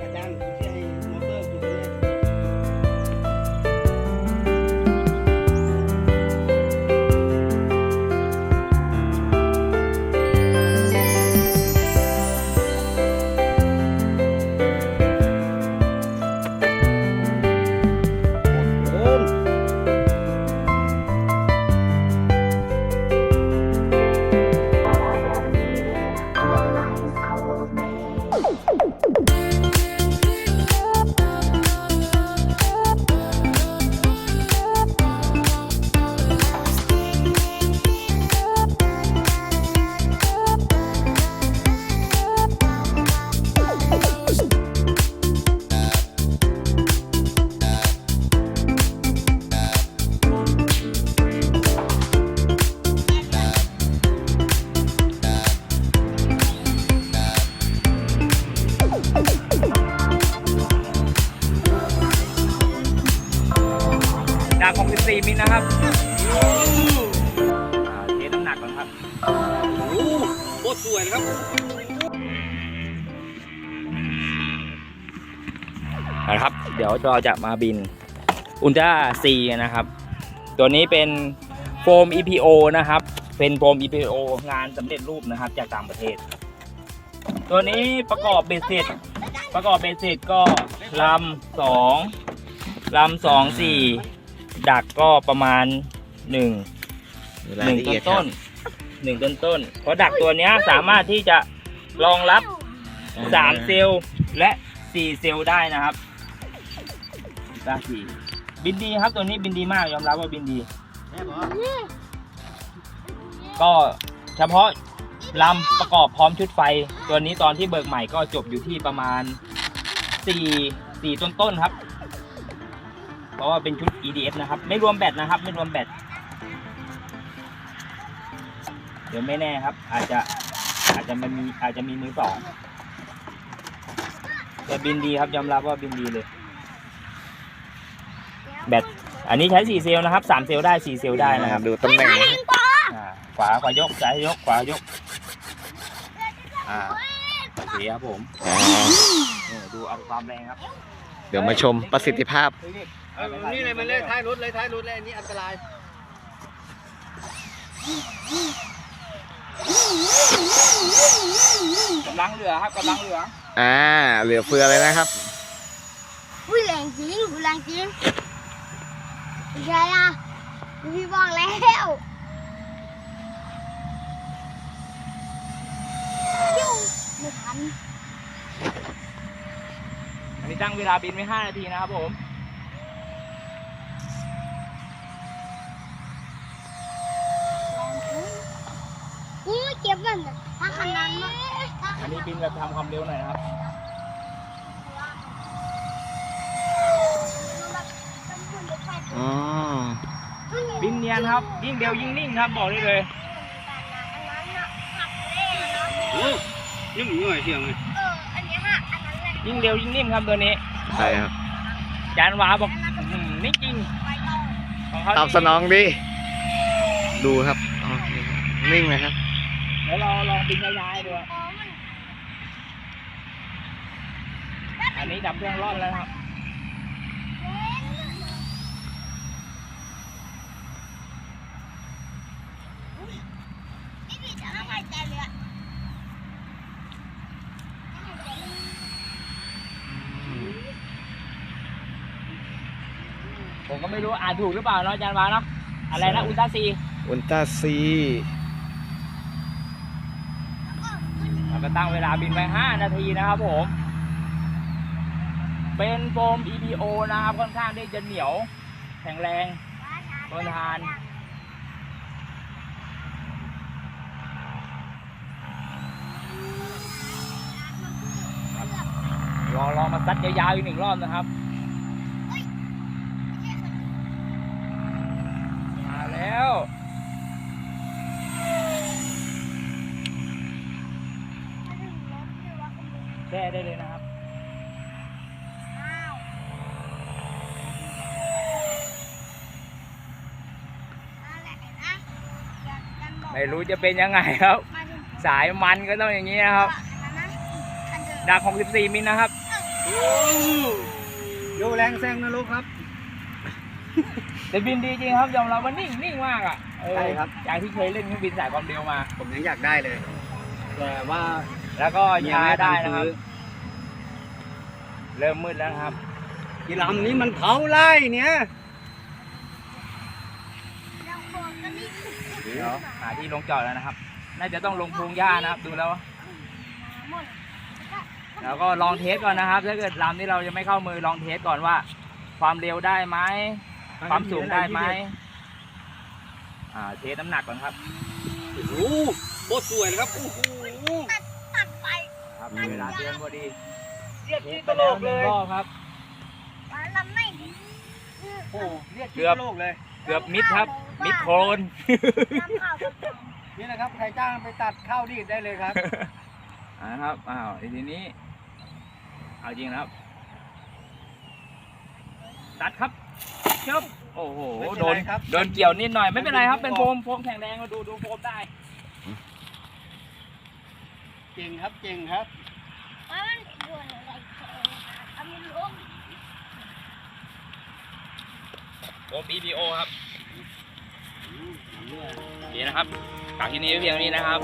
อาจารย์คุณเก64มิลนะครับอ่าเทน้ำหนักก่อนครับโอ้โหโคตรสวยนะครับ นะครับ เดี๋ยวเราจะมาบินอุลตร้าซีนะครับ ตัวนี้เป็นโฟม EPO นะครับ เป็นโฟม EPO งานสำเร็จรูปนะครับ จากต่างประเทศ ตัวนี้ประกอบเบสเสร็จประกอบเบสเสร็จก็ลำสองลำสองสี่ ดักก็ประมาณหนึ่งหนึ่งต้นต้นหนึ่งต้นต้นเพราะดักตัวเนี้ยสามารถที่จะรองรับสามเซลล์และสี่เซลล์ได้นะครับตาสี่บินดีครับตัวนี้บินดีมากยอมรับว่าบินดีแม่บอกก็เฉพาะลำประกอบพร้อมชุดไฟ ตัวนี้ตอนที่เบิกใหม่ก็จบอยู่ที่ประมาณสี่สี่ต้นต้นๆครับ เพราะว่าเป็นชุด EDF นะครับ ไม่รวมแบตนะครับ ไม่รวมแบตเดี๋ยวไม่แน่ครับ อาจจะอาจจะมันมีอาจจะมีมือสองแต่บินดีครับยอมรับว่าบินดีเลย แบตอันนี้ใช้4เซลล์นะครับ3เซลล์ได้4เซลล์ได้นะครับดูตำแหน่งนะอ่าขวาขวายกซ้ายยกขวายกอ่าโอเคครับผมอ่านี่ดูเอาความแรงครับ เดี๋ยวมาชมประสิทธิภาพเออนี่เลยมันเลยท้ายรถเลยท้ายรถเลยอันนี้อันตรายกำลังเหลือครับกำลังเหลืออ่าเหลือเฟือเลยนะครับอุ้ยแรงจริงอุ้ยแรงจริงไม่ใช่อะพี่บอกแล้วปิ้วไม่ทันอันนี้ ตั้งเวลาบินไว้ 5 นาทีนะครับผมอุ้ยเก็บมันน่ะถ้าขนาดนั้นถ้าขอันนี้นาดบินแบบทำความเร็วหน่อยนะครับอ๋อบินเนียนครับ ยิ่งเร็วยิ่งนิ่งครับบอกได้เลย โอ้ยิ่งหน่อยเสียงเลย ยิ่งเร็วยิ่งนิ่มครับตัวนี้ใช่ครับจานวาบอกอื้อหือนี่จริงไปต่อของเขาตอบสนองดิดูครับโอเคนิ่งนะครับ เดี๋ยวเราลองบินย้ายๆดูอ๋อมันอันนี้ดับเครื่องรอดแล้วครับ นี่พี่จะไม่หายใจเลยอะ ผม ก็ไม่รู้อ่านถูกหรือเปล่าเนาะอาจารย์วาเนาะอะไรนะอุลตร้าซีอุลตร้าซีเราก็ตั้งเวลาบินไป5นาทีนะครับผม เป็นโฟม EPO นะครับค่อนข้างที่จะเหนียว แข็งแรงทนทานรอรอมาซัดยาวๆอีกหนึ่งรอบนะครับ มาแล้วแช่ ได้เลยนะครับไม่รู้จะเป็นยังไงครับ สายมันก็ต้องอย่างนี้นะครับ ดัก 64 มิลนะครับเโอ้ดูแรงแซงนะลูกครับแต่บินดีจริงครับยอมรับว่านิ่งนิ่งมากอะเออใช่ครับจากที่เคยเล่นเครื่องบินสายความเร็วมา ผมยังอยากได้เลย แต่ว่าแล้วก็ช้าได้นะครับซื้อ เริ่มมืดแล้วนะครับกีลำนี้มันเผาไล่เนี่ยเราบอกกันนี่เดี๋ยวหาที่ลงจอดแล้วนะครับ น่าจะต้องลงพงหญ้านะครับ ดูแล้วหมดแล้วก็ลองเทสก่อนนะครับ ถ้าเกิดลำที่เราจะไม่เข้ามือลองเทสก่อนว่า ความเร็วได้ไหมความสูงได้ไหมอ่าเทสน้ำหนักก่อนครับโอ้โหโคตรสวยนะครับโอ้โหตัดไปครับเวลาเตือนพอดี เรียกเทที่สตไปลแล้วกหเลนึ่งยรอบครับว่าเราไม่ดีโอ้โหเรียกเกืที่อบตลกเลย เกือบมิดครับ มิดโคลนน้ำข้าวกับนี่นะครับ ใครจ้างไปตัดข้าวดีดได้เลยครับอ่าครับอ้าวทีนี้ เอาจริงนะครับ ตัดครับเชิบโอ้โหไม่เป็นโดนไรครับโดนเกี่ยวนิดหน่อยไม่เป็นไรครับ เป็นโฟมโฟมแข็งแรงมาดูดูโฟมได้เก่งครับเก่งครับ ว่ามันโดนอะไรทำมันล้ม โฟม EPO ครับนี่นะครับฝากที่นี้เพียงนี้นะครับ